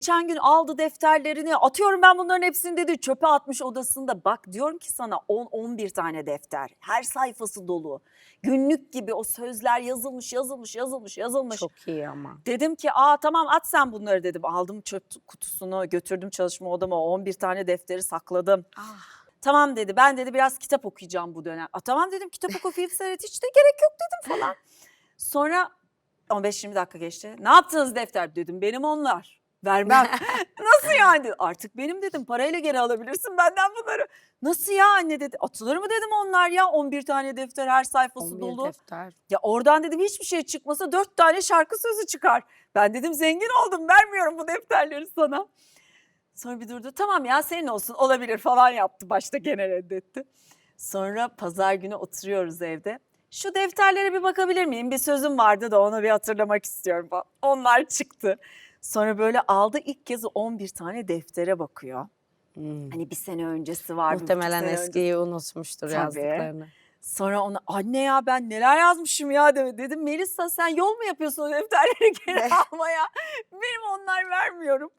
Geçen gün aldı defterlerini atıyorum ben bunların hepsini dedi çöpe atmış odasında. Bak diyorum ki sana 10-11 tane defter her sayfası dolu. Günlük gibi o sözler yazılmış yazılmış yazılmış yazılmış. Çok iyi ama. Dedim ki aa tamam at sen bunları dedim. Aldım çöp kutusunu götürdüm çalışma odama 11 tane defteri sakladım. Ah. Tamam dedi ben dedi biraz kitap okuyacağım bu dönem. Aa, tamam dedim kitap oku film seyret hiç de gerek yok dedim falan. Sonra 15-20 dakika geçti. Ne yaptınız defter dedim benim onlar. Vermem. Nasıl yani? dedi. Artık benim dedim parayla geri alabilirsin benden bunları. Nasıl ya anne dedi. Atılır mı dedim onlar ya 11 tane defter her sayfası 11 dolu. defter. Ya oradan dedim hiçbir şey çıkmasa dört tane şarkı sözü çıkar. Ben dedim zengin oldum vermiyorum bu defterleri sana. Sonra bir durdu tamam ya senin olsun olabilir falan yaptı. Başta gene reddetti. Sonra pazar günü oturuyoruz evde. Şu defterlere bir bakabilir miyim? Bir sözüm vardı da onu bir hatırlamak istiyorum. Onlar çıktı. Sonra böyle aldı ilk kez 11 tane deftere bakıyor. Hmm. Hani bir sene öncesi var. Muhtemelen sene eskiyi unutmuştur Tabii. yazdıklarını. Sonra ona anne ya ben neler yazmışım ya dedi. Dedim Melisa sen yol mu yapıyorsun o defterleri geri almaya? Benim onlar vermiyorum.